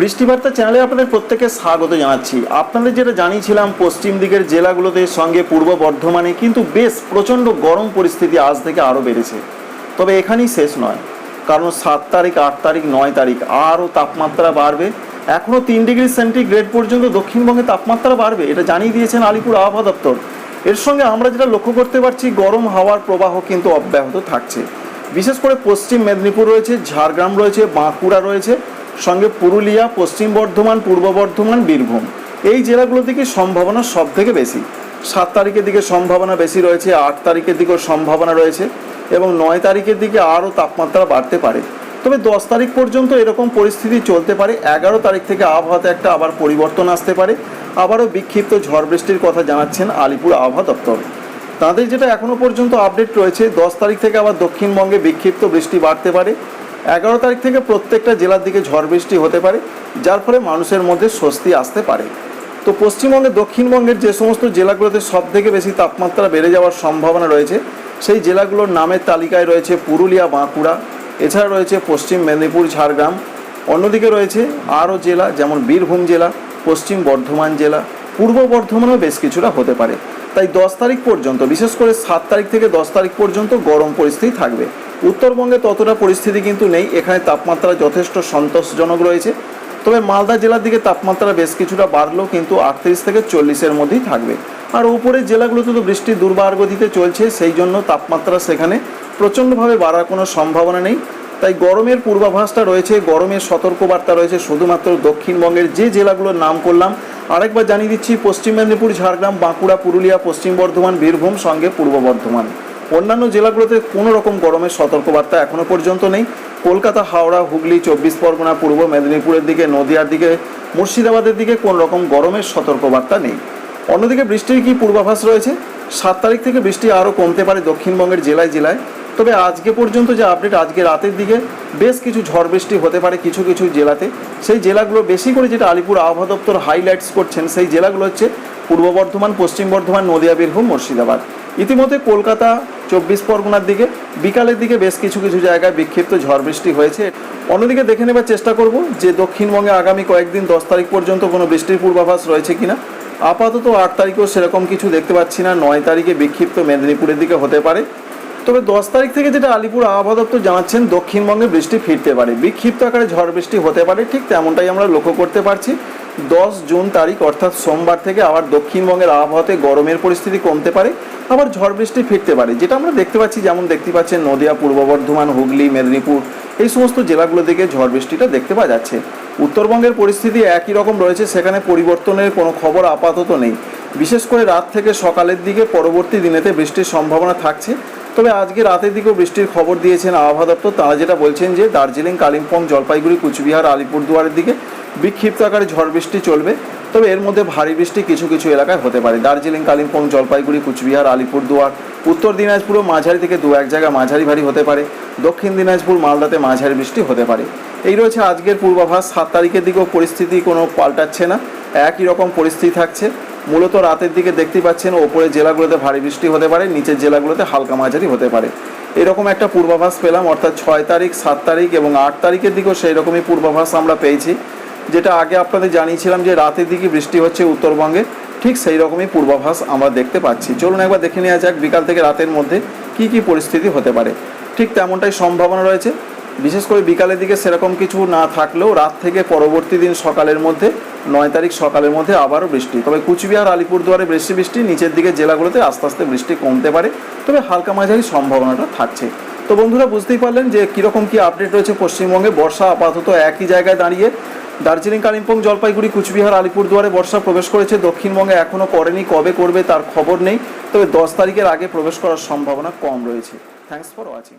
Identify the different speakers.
Speaker 1: বৃষ্টিবার্তা চ্যানেলে আপনাদের প্রত্যেকে স্বাগত জানাচ্ছি। আপনাদের যেটা জানিয়েছিলাম, পশ্চিম দিকের জেলাগুলোতে সঙ্গে পূর্ব বর্ধমানে কিন্তু বেশ প্রচণ্ড গরম পরিস্থিতি আজ থেকে আরও বেড়েছে। তবে এখানেই শেষ নয়। কারণ সাত তারিখ, আট তারিখ, নয় তারিখ আরও তাপমাত্রা বাড়বে। এখনও তিন ডিগ্রি সেন্টিগ্রেড পর্যন্ত দক্ষিণবঙ্গে তাপমাত্রা বাড়বে, এটা জানিয়ে দিয়েছেন আলিপুর আবহাওয়া দপ্তর। এর সঙ্গে আমরা যেটা লক্ষ্য করতে পারছি, গরম হাওয়ার প্রবাহ কিন্তু অব্যাহত থাকছে। বিশেষ করে পশ্চিম মেদিনীপুর রয়েছে, ঝাড়গ্রাম রয়েছে, বাঁকুড়া রয়েছে। সঙ্গে পুরুলিয়া, পশ্চিম বর্ধমান, পূর্ব বর্ধমান, বীরভূম। এই জেলাগুলোর দিকে সম্ভাবনা সব থেকে বেশি। সাত তারিখের দিকে সম্ভাবনা বেশি রয়েছে, আট তারিখের দিকেও সম্ভাবনা রয়েছে এবং নয় তারিখের দিকে আরও তাপমাত্রা বাড়তে পারে। তবে দশ তারিখ পর্যন্ত এরকম পরিস্থিতি চলতে পারে। এগারো তারিখ থেকে আবহাওয়াতে একটা আবার পরিবর্তন আসতে পারে। আবারও বিক্ষিপ্ত ঝড় বৃষ্টির কথা জানাচ্ছেন আলিপুর আবহাওয়া দপ্তর। তাদের যেটা এখনও পর্যন্ত আপডেট রয়েছে, দশ তারিখ থেকে আবার দক্ষিণবঙ্গে বিক্ষিপ্ত বৃষ্টি বাড়তে পারে। এগারো তারিখ থেকে প্রত্যেকটা জেলার দিকে ঝড় বৃষ্টি হতে পারে, যার ফলে মানুষের মধ্যে স্বস্তি আসতে পারে। তো পশ্চিমবঙ্গে, দক্ষিণবঙ্গের যে সমস্ত জেলাগুলোতে সব থেকে বেশি তাপমাত্রা বেড়ে যাওয়ার সম্ভাবনা রয়েছে, সেই জেলাগুলোর নামের তালিকায় রয়েছে পুরুলিয়া, বাঁকুড়া, এছাড়া রয়েছে পশ্চিম মেদিনীপুর, ঝাড়গ্রাম, অন্যদিকে রয়েছে আরও জেলা, যেমন বীরভূম জেলা, পশ্চিম বর্ধমান জেলা, পূর্ব বর্ধমানেও বেশ কিছুটা হতে পারে। তাই দশ তারিখ পর্যন্ত, বিশেষ করে সাত তারিখ থেকে দশ তারিখ পর্যন্ত গরম পরিস্থিতি থাকবে। উত্তরবঙ্গে ততটা পরিস্থিতি কিন্তু নেই, এখানে তাপমাত্রা যথেষ্ট সন্তোষজনক রয়েছে। তবে মালদা জেলার দিকে তাপমাত্রা বেশ কিছুটা বাড়লেও কিন্তু আটত্রিশ থেকে চল্লিশের মধ্যেই থাকবে। আর উপরের জেলাগুলোতে তো বৃষ্টি দুর্বার গতিতে চলছে, সেই জন্য তাপমাত্রা সেখানে প্রচণ্ডভাবে বাড়ার কোনো সম্ভাবনা নেই। তাই গরমের পূর্বাভাসটা রয়েছে, গরমের সতর্কবার্তা রয়েছে, শুধুমাত্র দক্ষিণবঙ্গের যে জেলাগুলোর নাম করলাম আরেকবার জানিয়ে দিচ্ছি, পশ্চিম মেদিনীপুর, ঝাড়গ্রাম, বাঁকুড়া, পুরুলিয়া, পশ্চিম বর্ধমান, বীরভূম, সঙ্গে পূর্ব বর্ধমান। অন্যান্য জেলাগুলোতে কোনো রকম গরমের সতর্কবার্তা এখনও পর্যন্ত নেই। কলকাতা, হাওড়া, হুগলি, চব্বিশ পরগনা, পূর্ব মেদিনীপুরের দিকে, নদিয়ার দিকে, মুর্শিদাবাদের দিকে কোন রকম গরমের সতর্কবার্তা নেই। অন্যদিকে বৃষ্টির কি পূর্বাভাস রয়েছে? সাত তারিখ থেকে বৃষ্টি আরও কমতে পারে দক্ষিণবঙ্গের জেলায় জেলায়। তবে আজকে পর্যন্ত যে আপডেট আজকে রাতের দিকে বেশ কিছু ঝড় বৃষ্টি হতে পারে কিছু কিছু জেলাতে। সেই জেলাগুলো বেশি করে যেটা আলিপুর আবহাওয়া দপ্তর হাইলাইটস করছেন, সেই জেলাগুলো হচ্ছে পূর্ব বর্ধমান, পশ্চিম বর্ধমান, নদিয়া, বীরভূম, মুর্শিদাবাদ। ইতিমধ্যে কলকাতা, চব্বিশ পরগনার দিকে, বিকালের দিকে বেশ কিছু কিছু জায়গায় বিক্ষিপ্ত ঝড় বৃষ্টি হয়েছে। অন্যদিকে দেখে নেবার চেষ্টা করব যে দক্ষিণবঙ্গে আগামী কয়েকদিন, দশ তারিখ পর্যন্ত কোনো বৃষ্টির পূর্বাভাস রয়েছে কিনা। আপাতত আট তারিখেও সেরকম কিছু দেখতে পাচ্ছি না। নয় তারিখে বিক্ষিপ্ত মেদিনীপুরের দিকে হতে পারে। তবে দশ তারিখ থেকে যেটা আলিপুর আবহাওয়া দপ্তর জানাচ্ছেন, দক্ষিণবঙ্গে বৃষ্টি ফিরতে পারে। বিক্ষিপ্ত আকারে ঝড় বৃষ্টি হতে পারে, ঠিক তেমনটাই আমরা লক্ষ্য করতে পারছি। দশ জুন তারিখ, অর্থাৎ সোমবার থেকে আবার দক্ষিণবঙ্গের আবহাওয়াতে গরমের পরিস্থিতি কমতে পারে, আবার ঝড় বৃষ্টি ফিরতে পারে। যেটা আমরা দেখতে পাচ্ছি, যেমন দেখতে পাচ্ছেন নদিয়া, পূর্ব বর্ধমান, হুগলি, মেদিনীপুর, এই সমস্ত জেলাগুলো থেকে ঝড় বৃষ্টিটা দেখতে পাওয়া যাচ্ছে। উত্তরবঙ্গের পরিস্থিতি একই রকম রয়েছে, সেখানে পরিবর্তনের কোনো খবর আপাতত নেই। বিশেষ করে রাত থেকে সকালের দিকে পরবর্তী দিনেতে বৃষ্টির সম্ভাবনা থাকছে। তবে আজকে রাতের দিকেও বৃষ্টির খবর দিয়েছেন আবহাওয়া দপ্তর। তারা যেটা বলছেন যে, দার্জিলিং, কালিম্পং, জলপাইগুড়ি, কুচবিহার, আলিপুরদুয়ারের দিকে বিক্ষিপ্ত আকারে ঝড় বৃষ্টি চলবে। তবে এর মধ্যে ভারী বৃষ্টি কিছু কিছু এলাকায় হতে পারে। দার্জিলিং, কালিম্পং, জলপাইগুড়ি, কুচবিহার, আলিপুরদুয়ার, উত্তর দিনাজপুরও মাঝারি থেকে দু এক জায়গায় মাঝারি ভারী হতে পারে। দক্ষিণ দিনাজপুর, মালদাতে মাঝারি বৃষ্টি হতে পারে। এই রয়েছে আজকের পূর্বাভাস। সাত তারিখের দিকেও পরিস্থিতি কোনো পাল্টাচ্ছে না। একই রকম পরিস্থিতি থাকছে। মূলত রাতের দিকে দেখতেই পাচ্ছেন ওপরের জেলাগুলোতে ভারী বৃষ্টি হতে পারে, নিচের জেলাগুলোতে হালকা মাঝারি হতে পারে। এরকম একটা পূর্বাভাস পেলাম, অর্থাৎ ছয় তারিখ, সাত তারিখ এবং আট তারিখের দিকেও সেই রকমই পূর্বাভাস আমরা পেয়েছি। যেটা আগে আপনাদের জানিয়েছিলাম যে রাতের দিকে বৃষ্টি হচ্ছে উত্তরবঙ্গে, ঠিক সেই রকমই পূর্বাভাস আমরা দেখতে পাচ্ছি। চলুন একবার দেখে নেওয়া যাক বিকাল থেকে রাতের মধ্যে কি কি পরিস্থিতি হতে পারে। ঠিক তেমনটাই সম্ভাবনা রয়েছে। বিশেষ করে বিকালের দিকে সেরকম কিছু না থাকলেও রাত থেকে পরবর্তী দিন সকালের মধ্যে, নয় তারিখ সকালের মধ্যে আবারও বৃষ্টি। তবে কুচবিহার, আলিপুরদুয়ারে বেশি বৃষ্টি, নিচের দিকে জেলাগুলোতে আস্তে আস্তে বৃষ্টি কমতে পারে, তবে হালকা মাঝারি সম্ভাবনাটা থাকছে। তো বন্ধুরা, বুঝতেই পারলেন যে কীরকম কী আপডেট রয়েছে পশ্চিমবঙ্গে। বর্ষা আপাতত একই জায়গায় দাঁড়িয়ে দার্জিলিং, কালিম্পং, জলপাইগুড়ি, কুচবিহার, আলিপুরদুয়ারে বর্ষা প্রবেশ করেছে। দক্ষিণবঙ্গে এখনও করেনি, কবে করবে তার খবর নেই। তবে দশ তারিখের আগে প্রবেশ করার সম্ভাবনা কম রয়েছে। Thanks for watching